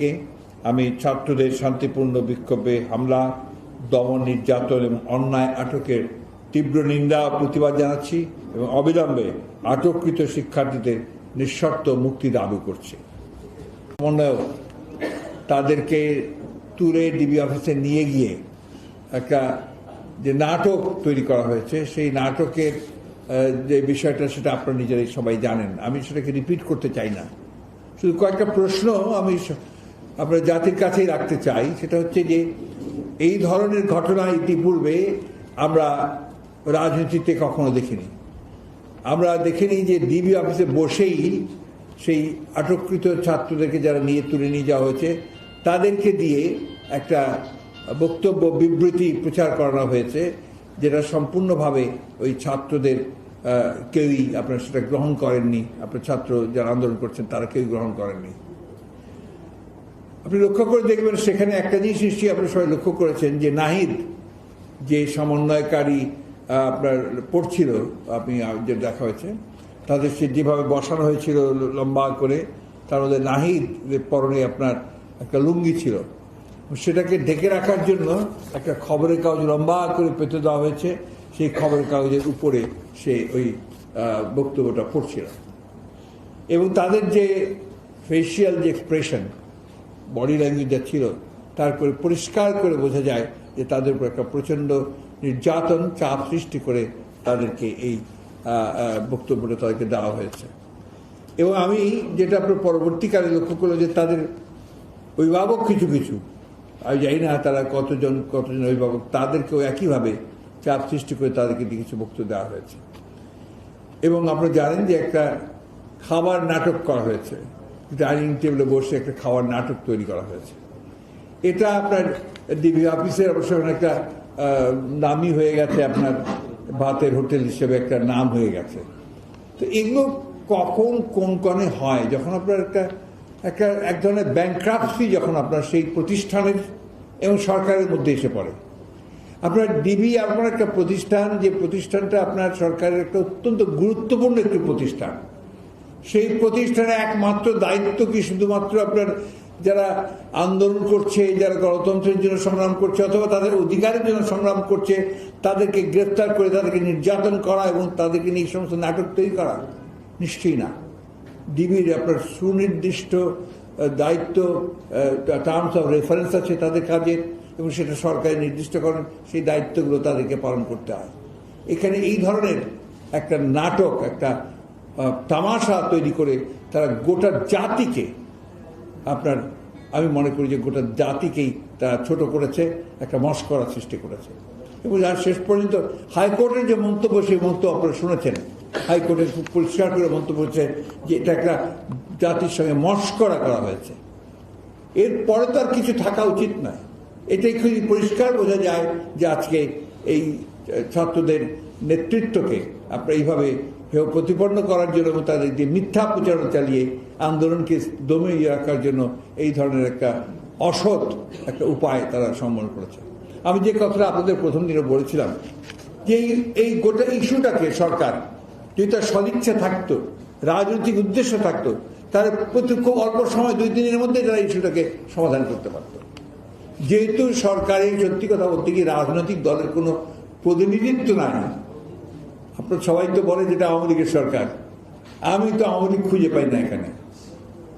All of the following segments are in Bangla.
থেকে আমি ছাত্রদের শান্তিপূর্ণ বিক্ষোভে হামলা, দমন, নির্যাতন এবং অন্যায় আটকের তীব্র নিন্দা প্রতিবাদ জানাচ্ছি এবং অবিলম্বে আটককৃত শিক্ষার্থীদের নিঃশর্ত মুক্তি দাবি করছি। সমন্বয়ক, তাদেরকে তুলে ডিবি অফিসে নিয়ে গিয়ে একটা যে নাটক তৈরি করা হয়েছে, সেই নাটকের যে বিষয়টা সেটা আপনারা নিজেরাই সবাই জানেন। আমি সেটাকে রিপিট করতে চাই না। শুধু কয়েকটা প্রশ্ন আমি আপনার জাতির কাছেই রাখতে চাই, সেটা হচ্ছে যে এই ধরনের ঘটনা ইতিপূর্বে আমরা রাজনীতিতে কখনো দেখিনি। আমরা দেখিনি যে ডিবি অফিসে বসেই সেই আটককৃত ছাত্রদেরকে যারা নিয়ে তুলে নিয়ে যাওয়া হয়েছে, তাদেরকে দিয়ে একটা বক্তব্য, বিবৃতি প্রচার করানো হয়েছে, যেটা সম্পূর্ণভাবে ওই ছাত্রদের কেউই আপনার সেটা গ্রহণ করেননি। আপনার ছাত্র যারা আন্দোলন করছেন, তারা কেউই গ্রহণ করেননি। আপনি লক্ষ্য করে দেখবেন সেখানে একটা জিনিস নিশ্চয়ই আপনি সবাই লক্ষ্য করেছেন যে নাহিদ যে সমন্বয়কারী আপনার পড়ছিল, আপনি যে দেখা হয়েছে, তাদের সে যেভাবে বসানো হয়েছিল লম্বা করে, তার মধ্যে নাহিদ পরনে আপনার একটা লুঙ্গি ছিল, সেটাকে ঢেকে রাখার জন্য একটা খবরের কাগজ লম্বা করে পেতে দেওয়া হয়েছে, সেই খবরের কাগজের উপরে সে ওই বক্তব্যটা পড়ছিল। এবং তাদের যে ফেসিয়াল যে এক্সপ্রেশন বডি ল্যাঙ্গুয়েজ যা ছিল তার করে পরিষ্কার করে বোঝা যায় যে তাদের উপর একটা প্রচণ্ড নির্যাতন, চাপ সৃষ্টি করে তাদেরকে এই বক্তব্যটা তাদেরকে দেওয়া হয়েছে। এবং আমি যেটা আপনার পরবর্তীকালে লক্ষ্য করল যে তাদের অভিভাবক কিছু কিছু, আমি জানি না তারা কতজন কতজন অভিভাবক, তাদেরকেও একইভাবে চাপ সৃষ্টি করে তাদেরকে কিছু বক্তব্য দেওয়া হয়েছে। এবং আপনারা জানেন যে একটা খাবার নাটক করা হয়েছে। ডাইনিং টেবিলে বসে একটা খাওয়ার নাটক তৈরি করা হয়েছে। এটা আপনার ডিবি অফিসের অবশ্য একটা নামই হয়ে গেছে, আপনার ভাতের হোটেল হিসেবে একটা নাম হয়ে গেছে। তো এগুলো কখন, কোন কনে হয়? যখন আপনার একটা একটা, এক ধরনের ব্যাংক্রাফসি যখন আপনার সেই প্রতিষ্ঠানের এবং সরকারের মধ্যে এসে পড়ে। আপনার ডিবি আপনার একটা প্রতিষ্ঠান, যে প্রতিষ্ঠানটা আপনার সরকারের একটা অত্যন্ত গুরুত্বপূর্ণ একটি প্রতিষ্ঠান। সেই প্রতিষ্ঠানে একমাত্র দায়িত্ব কি শুধুমাত্র আপনার যারা আন্দোলন করছে, যারা গণতন্ত্রের জন্য সংগ্রাম করছে অথবা তাদের অধিকারের জন্য সংগ্রাম করছে, তাদেরকে গ্রেফতার করে তাদেরকে নির্যাতন করা এবং তাদেরকে নিয়ে সমস্ত নাটক তৈরি করা? নিশ্চয়ই না। ডিবির আপনার সুনির্দিষ্ট দায়িত্ব টার্মস অফ রেফারেন্স আছে তাদের কাজের এবং সেটা সরকার নির্দিষ্ট করেন সেই দায়িত্বগুলো তাদেরকে পালন করতে হয়। এখানে এই ধরনের একটা নাটক, একটা তামাশা তৈরি করে তারা গোটা জাতিকে, আপনার, আমি মনে করি যে গোটা জাতিকেই তারা ছোট করেছে, একটা মস্করা সৃষ্টি করেছে। এবং আর শেষ পর্যন্ত হাইকোর্টের যে মন্তব্য, সেই মন্তব্য আপনারা শুনেছেন। হাইকোর্টে খুব পরিষ্কার করে মন্তব্য হচ্ছে যে এটা একটা জাতির সঙ্গে মস্করা করা হয়েছে। এরপরে তো আর কিছু থাকা উচিত নয়। এটাই খুবই পরিষ্কার বোঝা যায় যে আজকে এই ছাত্রদের নেতৃত্বকে আপনার এইভাবে হেয় প্রতিপন্ন করার জন্য এবং তাদের যে মিথ্যা প্রচারণা চালিয়ে আন্দোলনকে দমে রাখার জন্য এই ধরনের একটা অসৎ একটা উপায় তারা সম্মান করেছে। আমি যে কথাটা আপনাদের প্রথম দিনে বলেছিলাম যে এই- গোটা ইস্যুটাকে সরকার যদি তার সদিচ্ছা থাকতো, রাজনৈতিক উদ্দেশ্য থাকতো, তাহলে প্রতি খুব অল্প সময় দুই দিনের মধ্যে তারা ইস্যুটাকে সমাধান করতে পারত। যেহেতু সরকারের সত্যি কথা বলতে গিয়ে রাজনৈতিক দলের কোনো প্রতিনিধিত্ব নাই আপনার সবাই তো বলে যেটা আওয়ামী লীগের সরকার। আমি তো আওয়ামী লীগ খুঁজে পাই না এখানে।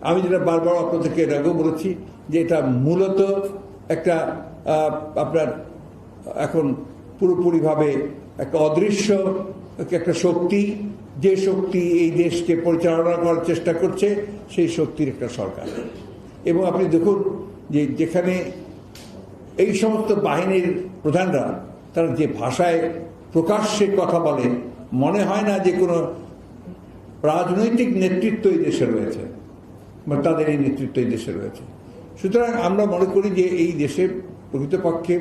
আমি যেটা বারবার আপনাদেরকে এর আগেও বলেছি যে এটা মূলত একটা আপনার এখন পুরোপুরিভাবে একটা অদৃশ্য একটা শক্তি। যে শক্তি এই দেশকে পরিচালনা করার চেষ্টা করছে, সেই শক্তির একটা সরকার। এবং আপনি দেখুন যে যেখানে এই সমস্ত বাহিনীর প্রধানরা, তারা যে ভাষায় প্রকাশ্যে কথা বলে মনে হয় না যে কোনো রাজনৈতিক নেতৃত্ব এই দেশে রয়েছে, বা তাদের এই নেতৃত্ব এই দেশে রয়েছে। সুতরাং আমরা মনে করি যে এই দেশে প্রকৃতপক্ষে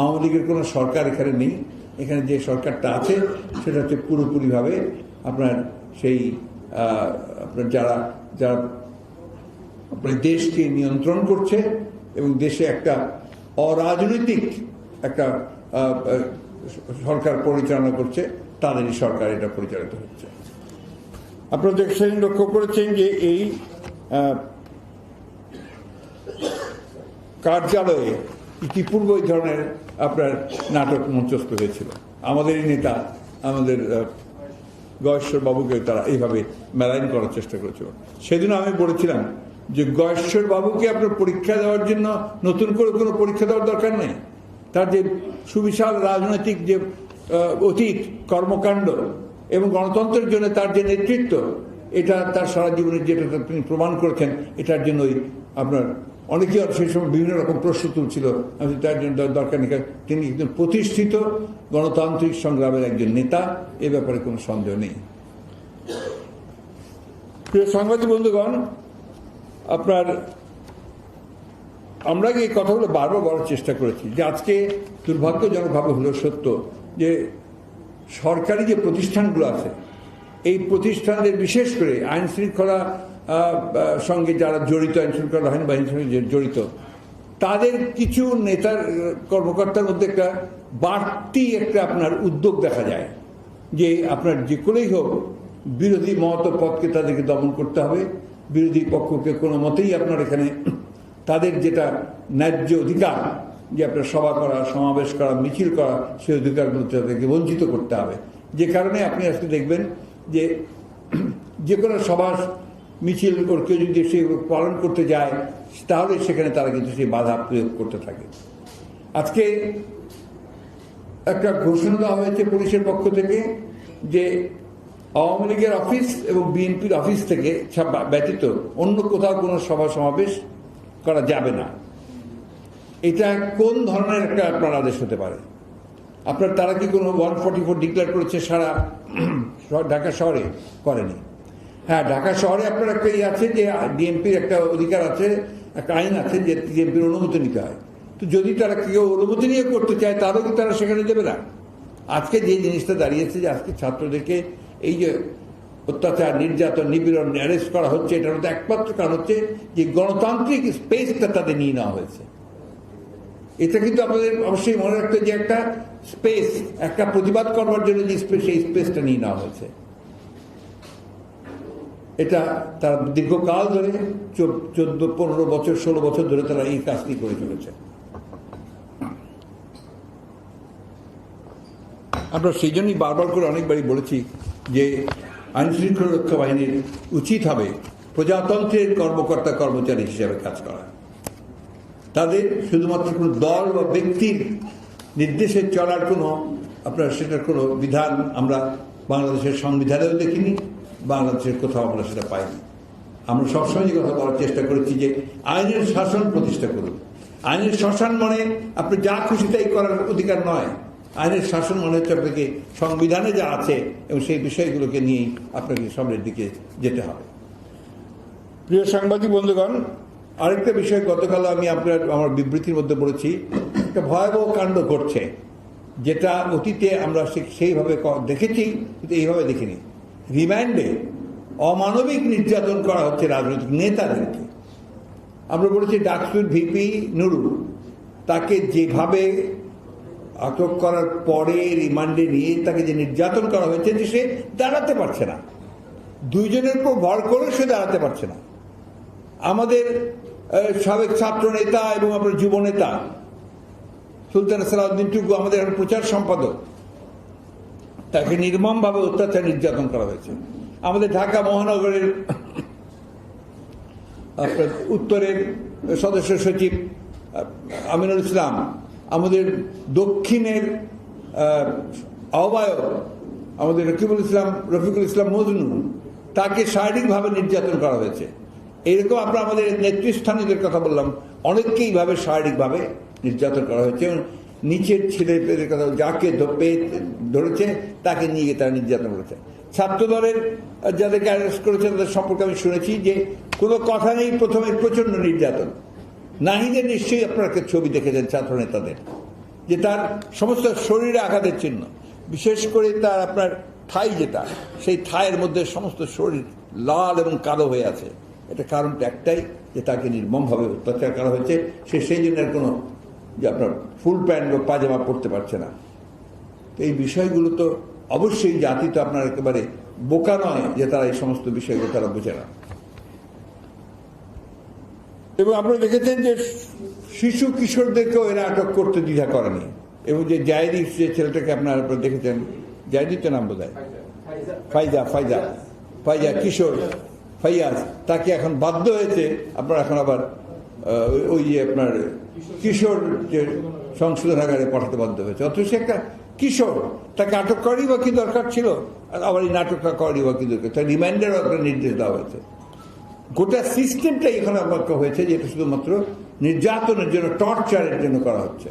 আওয়ামী লীগের কোনো সরকার এখানে নেই। এখানে যে সরকারটা আছে, সেটা হচ্ছে পুরোপুরিভাবে আপনার সেই আপনার যারা যারা আপনার দেশকে নিয়ন্ত্রণ করছে এবং দেশে একটা অরাজনৈতিক একটা সরকার পরিচালনা করছে তাদেরই সরকার এটা পরিচালিত হচ্ছে। আপনারা দেখছেন, লক্ষ্য করেছেন যে এই কার্যালয়ে ইতিপূর্বে এই ধরনের আপনার নাটক মঞ্চস্থ হয়েছিল। আমাদেরই নেতা, আমাদের গয়েশ্বর বাবুকে তারা এইভাবে মেলাইন করার চেষ্টা করেছিল। সেদিন আমি বলেছিলাম যে গয়েশ্বর বাবুকে আপনার পরীক্ষা দেওয়ার জন্য নতুন করে কোনো পরীক্ষা দেওয়ার দরকার নেই। তার যে সুবিশাল রাজনৈতিক যে অতীত, কর্মকাণ্ড এবং গণতন্ত্রের জন্য তার যে নেতৃত্ব, এটা তার সারা জীবনের যেটা তিনি প্রমাণ করেছেন, এটার জন্যই আপনার অনেকেই সেই সময় বিভিন্ন রকম প্রশ্ন তুলছিল। আমি তার জন্য দরকার নেই তিনি একজন প্রতিষ্ঠিত গণতান্ত্রিক সংগ্রামের একজন নেতা, এ ব্যাপারে কোনো সন্দেহ নেই। প্রিয় সাংবাদিক বন্ধুগণ, আপনার আমরা এই কথাগুলো বারবার বলার চেষ্টা করেছি যে আজকে দুর্ভাগ্যজনকভাবে হলো সত্য যে সরকারি যে প্রতিষ্ঠানগুলো আছে, এই প্রতিষ্ঠানদের বিশেষ করে আইন শৃঙ্খলা সঙ্গে যারা জড়িত, আইন শৃঙ্খলা বাহিনী বাহিনীর সঙ্গে জড়িত, তাদের কিছু নেতার কর্মকর্তার মধ্যে একটা বাড়তি একটা আপনার উদ্যোগ দেখা যায় যে আপনার যে কোনোই হোক, বিরোধী মত পথকে তাদেরকে দমন করতে হবে। বিরোধী পক্ষকে কোনো মতেই আপনার এখানে তাদের যেটা ন্যায্য অধিকার যে আপনার সভা করা, সমাবেশ করা, মিছিল করা সেই অধিকারগুলো তাদেরকে বঞ্চিত করতে হবে। যে কারণে আপনি আজকে দেখবেন যে যে কোনো সভা, মিছিল কেউ যদি সে পালন করতে যায়, তাহলে সেখানে তারা কিন্তু সেই বাধা প্রয়োগ করতে থাকে। আজকে একটা ঘোষণা দেওয়া হয়েছে পুলিশের পক্ষ থেকে যে আওয়ামী লীগের অফিস এবং বিএনপির অফিস থেকে ব্যতীত অন্য কোথাও কোনো সভা সমাবেশ করা যাবে না। এটা কোন ধরনের একটা আপনার আদেশ হতে পারে? আপনার তারা কি কোনো ওয়ান ফর্টি ফোর ডিক্লেয়ার করেছে সারা ঢাকা শহরে? করেনি। হ্যাঁ ঢাকা শহরে আপনার একটা ইয়ে আছে যে ডিএমপির একটা অধিকার আছে, একটা আইন আছে যে ডিএমপির অনুমতি নিতে হয়। তো যদি তারা কেউ অনুমতি নিয়ে করতে চায় তাহলে কি তারা সেখানে দেবে না? আজকে যে জিনিসটা দাঁড়িয়েছে যে আজকে ছাত্রদেরকে এই যে অত্যাচার, নির্যাতন, নিপীড়ন অ্যারেস্ট করা হচ্ছে, এটার মধ্যে একমাত্র কারণ হচ্ছে যে গণতান্ত্রিক স্পেসটা তাদের নিয়ে নেওয়া হয়েছে। এটা কিন্তু আপনাদের অবশ্যই মনে রাখতে যে একটা স্পেস একটা প্রতিবাদ করবার জন্য যে স্পেস সেই স্পেসটা নিয়ে নেওয়া হয়েছে। এটা তারা দীর্ঘকাল ধরে, চোদ্দ পনেরো বছর, ষোলো বছর ধরে তারা এই কাজটি করে চলেছে। আমরা সেই জন্যই বারবার করে অনেকবারই বলেছি যে আইন শৃঙ্খলা রক্ষা বাহিনীর উচিত হবে প্রজাতন্ত্রের কর্মকর্তা কর্মচারী হিসেবে কাজ করা। তাদের শুধুমাত্র কোনো দল বা ব্যক্তির নির্দেশে চলার কোনো, আপনার সেটার কোনো বিধান আমরা বাংলাদেশের সংবিধানেও দেখিনি, বাংলাদেশের কোথাও আমরা সেটা পাইনি। আমরা সবসময় যে কথা বলার চেষ্টা করেছি যে আইনের শাসন প্রতিষ্ঠা করুন। আইনের শাসন মানে আপনি যা খুশি তাই করার অধিকার নয়। আইনের শাসন মনে হচ্ছে আপনাকে সংবিধানে যা আছে এবং সেই বিষয়গুলোকে নিয়েই আপনাকে সামনের দিকে যেতে হবে। প্রিয় সাংবাদিক বন্ধুগণ আরেকটা বিষয়, গতকাল আমি আপনার, আমার বিবৃতির মধ্যে বলেছি একটা ভয়াবহ কাণ্ড ঘটছে, যেটা অতীতে আমরা সেইভাবে দেখেছি, কিন্তু এইভাবে দেখিনি। রিমান্ডে অমানবিক নির্যাতন করা হচ্ছে রাজনৈতিক নেতাদেরকে। আমরা বলেছি ডাকসুর ভিপি নুরুল তাকে যেভাবে আটক করার পরে রিমান্ডে নিয়ে তাকে যে নির্যাতন করা হয়েছে, যে সে দাঁড়াতে পারছে না। দুইজনের উপর ভর করে সে দাঁড়াতে পারছে না। আমাদের সাবেক ছাত্র নেতা এবং আপনার যুব নেতা সুলতান সালাউদ্দিন টুকু আমাদের এখন প্রচার সম্পাদক। তাকে নির্মমভাবে অত্যাচার নির্যাতন করা হয়েছে। আমাদের ঢাকা মহানগরের উত্তরের সদস্য সচিব আমিনুল ইসলাম আমাদের দক্ষিণের আহ, আহ্বায়ক আমাদের রকিবুল ইসলাম রফিকুল ইসলাম মজনু তাকে শারীরিকভাবে নির্যাতন করা হয়েছে। এরকম আমরা আমাদের নেতৃস্থানীয়দের কথা বললাম। অনেককেই ভাবে শারীরিকভাবে নির্যাতন করা হয়েছে এবং নিচের ছেলে পেলের কথা যাকে পেয়ে ধরেছে, তাকে নিয়ে গিয়ে তারা নির্যাতন করেছে। ছাত্র দলের যাদেরকে অ্যারেস্ট করেছে, তাদের সম্পর্কে আমি শুনেছি যে কোনো কথা নেই, প্রথমে প্রচণ্ড নির্যাতন। নাহিদের নিশ্চয়ই আপনারা ছবি দেখেছেন ছাত্র নেতাদের যে তার সমস্ত শরীরে আঘাতের চিহ্ন। বিশেষ করে তার আপনার থাই যেটা, সেই থায়ের মধ্যে সমস্ত শরীর লাল এবং কালো হয়ে আছে। এটা কারণটা একটাই যে তাকে নির্মমভাবে অত্যাচার করা হয়েছে। সে সেই জন্য কোনো যে আপনার ফুল প্যান্ট বা পাজামা পরতে পারছে না। তো এই বিষয়গুলো তো অবশ্যই জাতি তো আপনার একেবারে বোকা নয় যে তারা এই সমস্ত বিষয়গুলো তারা বোঝে না। এবং আপনারা দেখেছেন যে শিশু কিশোরদেরকেও এরা আটক করতে দ্বিধা করেনি। এবং যে জায়দি যে ছেলেটাকে আপনারা আপনারা দেখেছেন জায়দি তো নাম বোধ হয় ফাইজা ফাইজা ফাইজা, কিশোর। ফাইয়াজ তাকে এখন বাধ্য হয়েছে আপনার এখন আবার ওই- যে আপনার কিশোর যে সংশোধনাগারে পাঠাতে বাধ্য হয়েছে। অথচ একটা কিশোর, তাকে আটক করারই বা কি দরকার ছিল, আর আবার এই নাটকটা করারই বা কি দরকার তার রিমাইন্ডারও একটা নির্দেশ দেওয়া হয়েছে। গোটা সিস্টেমটাই এখানে আমাকে হয়েছে যেটা শুধুমাত্র নির্যাতনের জন্য টর্চারের জন্য করা হচ্ছে।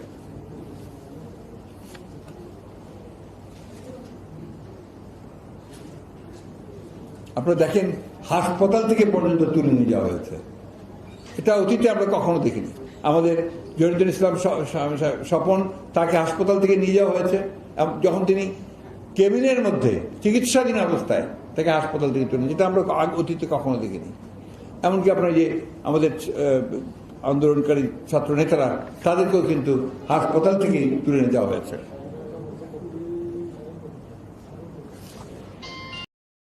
আপনারা দেখেন হাসপাতাল থেকে পর্যন্ত তুলে নিয়ে যাওয়া হয়েছে। এটা অতীতে আমরা কখনো দেখিনি। আমাদের জহিরুদ্দিন ইসলাম স্বপন তাকে হাসপাতাল থেকে নিয়ে যাওয়া হয়েছে যখন তিনি কেবিনের মধ্যে চিকিৎসাধীন অবস্থায় তাকে হাসপাতাল থেকে তুলে যেটা আমরা অতীতে কখনো দেখিনি। এমনকি আপনার যে আমাদের আন্দোলনকারী ছাত্র নেতারা তাদেরকেও কিন্তু হাসপাতাল থেকেই তুলে নিয়ে যাওয়া হয়েছে।